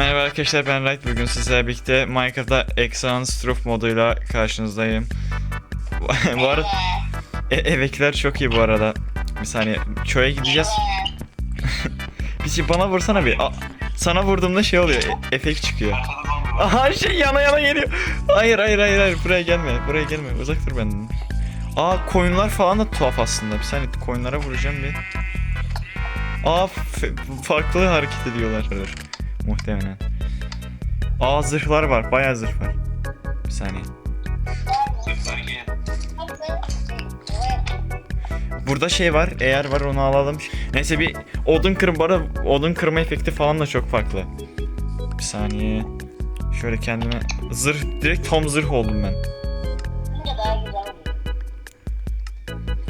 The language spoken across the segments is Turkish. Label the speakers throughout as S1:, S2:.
S1: Merhaba arkadaşlar ben Wright bugün sizlerle birlikte Minecraft'ta Exxon Stroof moduyla karşınızdayım. bu arada e, evdekiler çok iyi bu arada. Bir saniye köye gideceğiz. bir şey bana vursana bir. Aa, sana vurduğumda şey oluyor. e- efekt çıkıyor. Aha şey yana yana geliyor. Hayır hayır hayır hayır buraya gelme. Buraya gelme. Uzak dur benden. Aa koyunlar falan da tuhaf aslında. Bir saniye koyunlara vuracağım bir. Aa farklı hareket ediyorlar. Muhtemelen. Aa zırhlar var. Bayağı zırh var. Bir saniye. Burada şey var. Eğer var onu alalım. Neyse bir odun kırma, odun kırma efekti falan da çok farklı. Bir saniye. Şöyle kendime zırh direkt tam zırh oldum ben.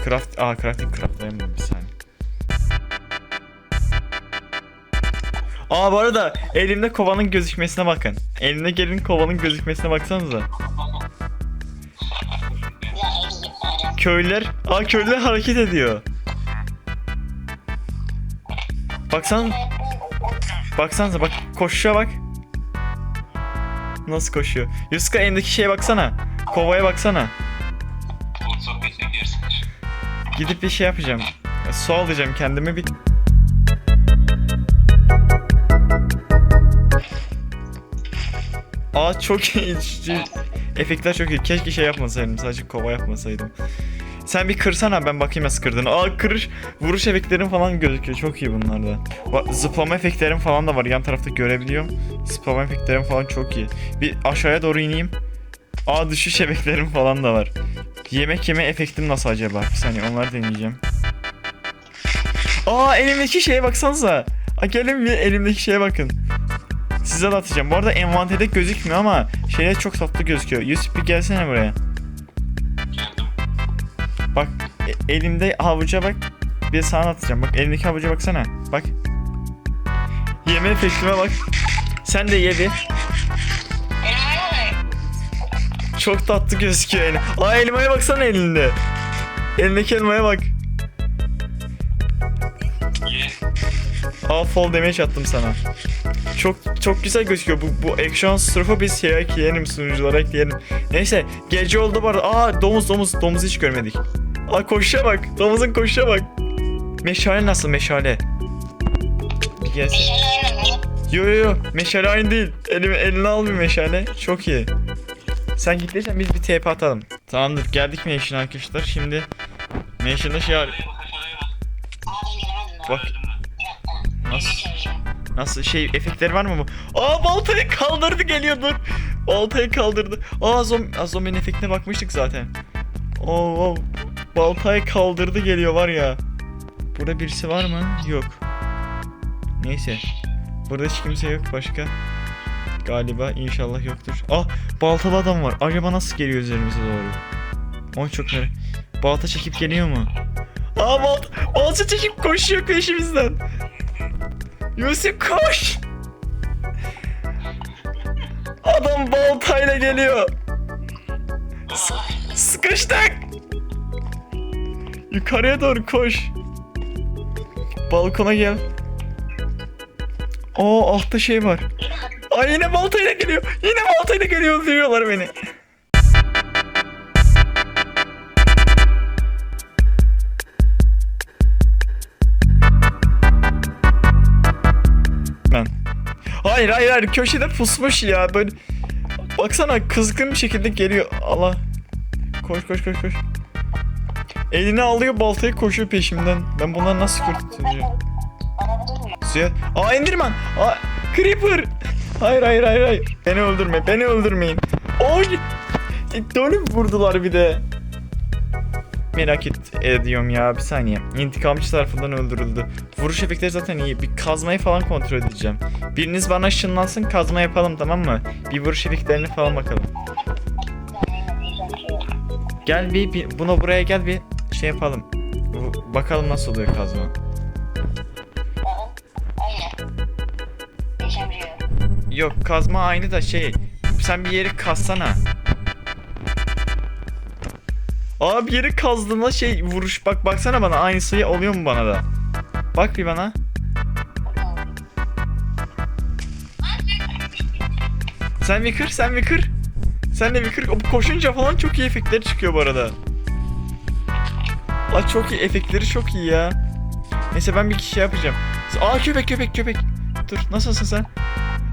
S1: Craft aa crafting craftlayamıyorum bir saniye. Aa bu arada elimde kovanın gözükmesine bakın. Elimde gelin kovanın gözükmesine baksanıza. Köylüler, aa köylüler hareket ediyor. Baksan, baksanıza bak koşuyor bak. Nasıl koşuyor? Yuska elindeki şeye baksana. Kovaya baksana. Gidip bir şey yapacağım. Su alacağım kendime bir... Aa çok iyi. Efektler çok iyi. Keşke şey yapmasaydım. Sadece kova yapmasaydım. Sen bir kırsana ben bakayım nasıl kırdın. Aa kırış, vuruş efektlerin falan gözüküyor. Çok iyi bunlarda. Bak, zıplama efektlerim falan da var. Yan tarafta görebiliyorum. Zıplama efektlerim falan çok iyi. Bir aşağıya doğru ineyim. Aa düşüş efektlerim falan da var. Yemek yeme efektim nasıl acaba? Bir saniye onları deneyeceğim. Aa elimdeki şeye baksanıza. Aa, gelin bir elimdeki şeye bakın. Size de atacağım. Bu arada envanterde gözükmüyor ama şeyler çok tatlı gözüküyor. Yusuf bir gelsene buraya. Bak e- elimde havuca bak. Bir sana atacağım. Bak elimdeki havuca baksana. Bak. Yeme efektime bak. Sen de ye bir. Çok tatlı gözüküyor yani. Aa elmaya baksana elinde. Elindeki elmaya bak. Aa fall damage attım sana. Çok çok güzel gözüküyor. Bu bu action sırfı biz şeye ekleyelim sunuculara ekleyelim. Neyse gece oldu bu arada. Aa domuz domuz domuz hiç görmedik. Aa koşuşa bak. Domuzun koşuşa bak. Meşale nasıl meşale? Bir gelsin. Yo yo yo meşale aynı değil. Elime, eline al bir meşale. Çok iyi. Sen gideceksen biz bir TP atalım. Tamamdır geldik Mansion arkadaşlar. Şimdi Mansion'da şey ar- Bak nasıl nasıl şey efektleri var mı bu? Aa baltayı kaldırdı geliyor dur. Baltayı kaldırdı. Aa zom Aa, zombinin efektine bakmıştık zaten. Oo, oo. baltayı kaldırdı geliyor var ya. Burada birisi var mı? Yok. Neyse. Burada hiç kimse yok başka. Galiba inşallah yoktur. Ah baltalı adam var. Acaba nasıl geliyor üzerimize doğru? Oy çok merak. Balta çekip geliyor mu? Aa balta, balta çekip koşuyor peşimizden. Yusuf koş. Adam baltayla geliyor. S- sıkıştık. Yukarıya doğru koş. Balkona gel. Aa altta şey var. Ay yine baltayla geliyor. Yine baltayla geliyor öldürüyorlar beni. Hayır hayır hayır köşede pusmuş ya böyle. Baksana kızgın bir şekilde geliyor. Allah. Koş koş koş koş. Elini alıyor baltayı koşuyor peşimden. Ben bundan nasıl kurtulacağım? Suya... Aa Enderman! Aa Creeper! Hayır hayır hayır hayır. Beni öldürme, beni öldürmeyin. Oy! Dönüp vurdular bir de. Merak et, ediyorum ya bir saniye. İntikamcı tarafından öldürüldü. Vuruş efektleri zaten iyi. Bir kazmayı falan kontrol edeceğim. Biriniz bana ışınlansın kazma yapalım tamam mı? Bir vuruş efektlerini falan bakalım. Gel bir, bir bunu buraya gel bir şey yapalım. Bu- Bakalım nasıl oluyor kazma. Yok kazma aynı da şey. Sen bir yeri kazsana. Aa bir yeri kazdığında şey vuruş bak baksana bana aynı sayı oluyor mu bana da? Bak bir bana. Sen bir kır, sen bir kır. Sen de bir kır. Koşunca falan çok iyi efektleri çıkıyor bu arada. Aa çok iyi, efektleri çok iyi ya. Neyse ben bir şey yapacağım. Aa köpek köpek köpek. Dur nasılsın sen?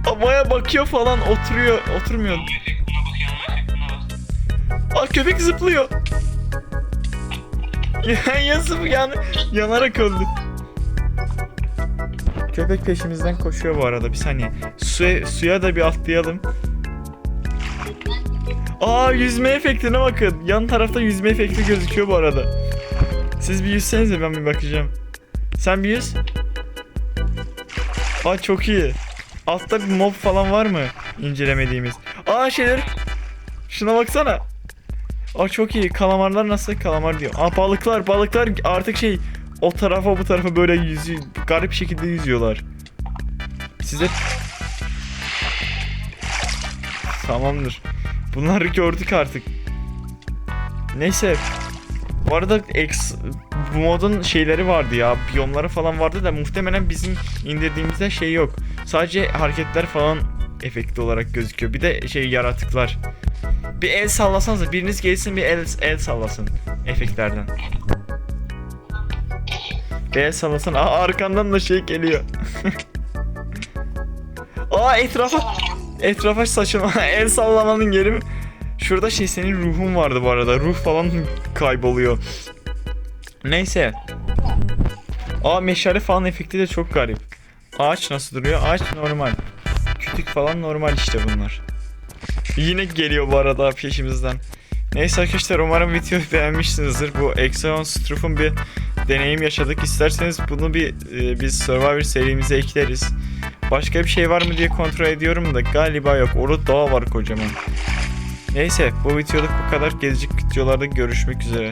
S1: Aa baya bakıyor falan oturuyor. Oturmuyor. Aa köpek zıplıyor. Zıp yan, yanarak öldü. Köpek peşimizden koşuyor bu arada bir saniye. Suya, suya da bir atlayalım. Aa yüzme efektine bakın. Yan tarafta yüzme efekti gözüküyor bu arada. Siz bir yüzsenize ben bir bakacağım. Sen bir yüz. Aa çok iyi. Altta bir mob falan var mı incelemediğimiz? Aa şeyler. Şuna baksana. Aa çok iyi. Kalamarlar nasıl? Kalamar diyor. Aa balıklar, balıklar artık şey o tarafa bu tarafa böyle yüzü garip şekilde yüzüyorlar. Size Tamamdır. Bunları gördük artık. Neyse. Bu arada X bu modun şeyleri vardı ya. Biyomları falan vardı da muhtemelen bizim indirdiğimizde şey yok. Sadece hareketler falan efekti olarak gözüküyor. Bir de şey yaratıklar. Bir el sallasanız biriniz gelsin bir el, el sallasın efektlerden. Bir el sallasın. Aa arkandan da şey geliyor. Aa etrafa etrafa saçma el sallamanın yeri mi? Şurada şey senin ruhun vardı bu arada. Ruh falan kayboluyor. Neyse. Aa meşale falan efekti de çok garip. Ağaç nasıl duruyor? Ağaç normal. Kütük falan normal işte bunlar. Yine geliyor bu arada peşimizden. Neyse arkadaşlar umarım videoyu beğenmişsinizdir. Bu Exxon Struff'un bir deneyim yaşadık. İsterseniz bunu bir e, biz Survivor serimize ekleriz. Başka bir şey var mı diye kontrol ediyorum da galiba yok. Orada dağ var kocaman. Neyse bu videoluk bu kadar. Gelecek videolarda görüşmek üzere.